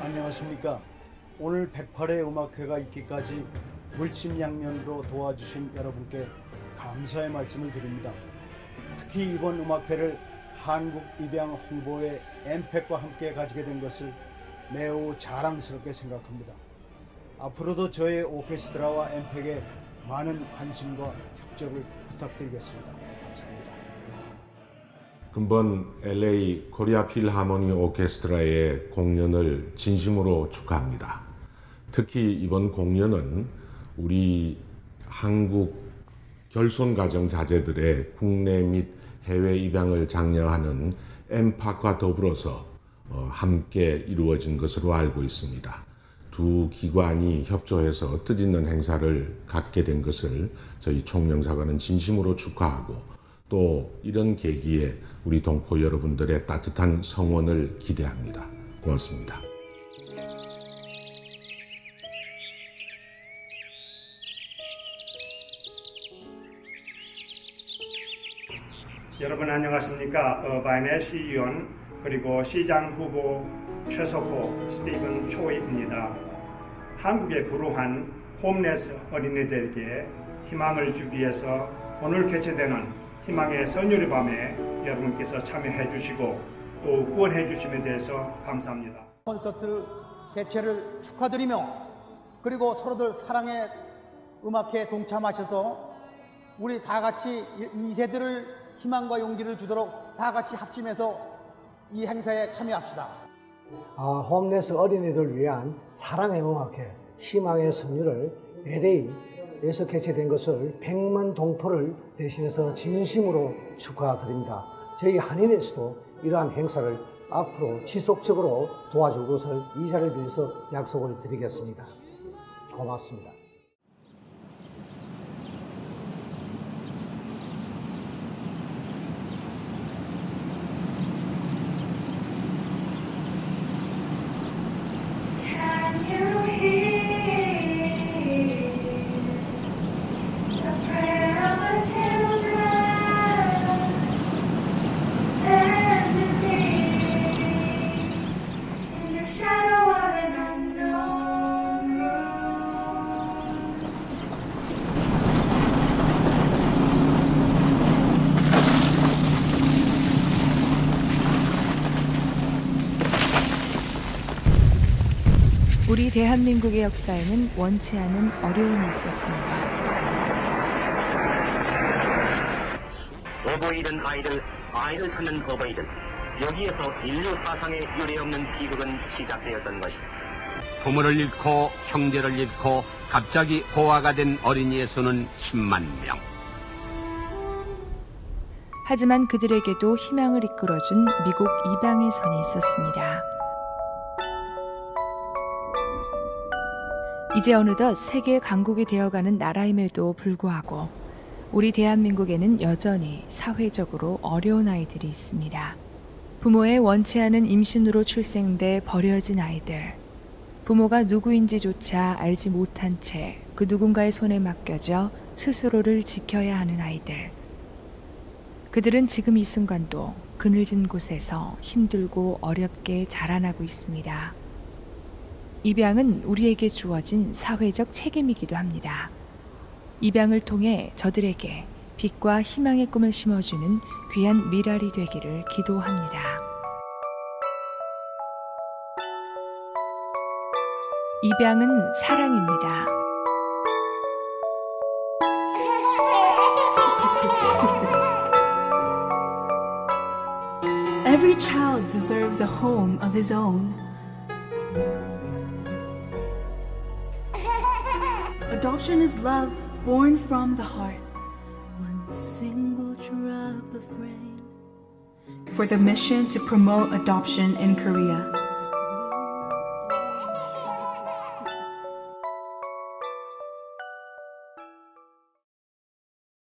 안녕하십니까. 오늘 108회 음악회가 있기까지 물심양면으로 도와주신 여러분께 감사의 말씀을 드립니다. 특히 이번 음악회를 한국 입양 홍보의 엠팩과 함께 가지게 된 것을 매우 자랑스럽게 생각합니다. 앞으로도 저의 오케스트라와 엠팩에 많은 관심과 협조를 부탁드리겠습니다. 감사합니다. 금번 LA 코리아 필하모니 오케스트라의 공연을 진심으로 축하합니다. 특히 이번 공연은 우리 한국 결손 가정 자제들의 국내 및 해외 입양을 장려하는 엠팍과 더불어서 어, 함께 이루어진 것으로 알고 있습니다. 두 기관이 협조해서 뜻있는 행사를 갖게 된 것을 저희 총영사관은 진심으로 축하하고 또 이런 계기에 우리 동포 여러분들의 따뜻한 성원을 기대합니다. 고맙습니다. 여러분 안녕하십니까? 어바인의 시의원 그리고 시장 후보 최석호 스티븐 초입니다. 한국의 불우한 홈레스 어린이들에게 희망을 주기 위해서 오늘 개최되는 희망의 선율의 밤에 여러분께서 참여해 주시고 또 후원해 주심에 대해서 감사합니다. 콘서트 개최를 축하드리며 그리고 서로들 사랑의 음악회에 동참하셔서 우리 다 같이 이 세대를 희망과 용기를 주도록 다 같이 합심해서 이 행사에 참여합시다. 아, 홈레스 어린이들 위한 사랑의 음악회 희망의 선율을 LA 에서 개최된 것을 100만 동포를 대신해서 진심으로 축하드립니다. 저희 한인에서도 이러한 행사를 앞으로 지속적으로 도와줄 것을 이 자리를 빌어서 약속을 드리겠습니다. 고맙습니다. Can 우리 대한민국의 역사에는 원치 않은 어려움이 있었습니다. 어버이든 아이들, 아이를 찾는 어버이들. 여기에서 인류 사상에 유례없는 비극은 시작되었던 것이다. 부모를 잃고 형제를 잃고 갑자기 고아가 된 어린이의 수는 10만 명. 하지만 그들에게도 희망을 이끌어준 미국 이방의 선이 있었습니다. 이제 어느덧 세계 강국이 되어가는 나라임에도 불구하고 우리 대한민국에는 여전히 사회적으로 어려운 아이들이 있습니다. 부모의 원치 않은 임신으로 출생돼 버려진 아이들. 부모가 누구인지조차 알지 못한 채 그 누군가의 손에 맡겨져 스스로를 지켜야 하는 아이들. 그들은 지금 이 순간도 그늘진 곳에서 힘들고 어렵게 자라나고 있습니다. 입양은 우리에게 주어진 사회적 책임이기도 합니다. 입양을 통해 저들에게 빛과 희망의 꿈을 심어주는 귀한 미랄이 되기를 기도합니다. 입양은 사랑입니다. Adoption is love born from the heart. One single drop of rain. For the mission to promote adoption in Korea.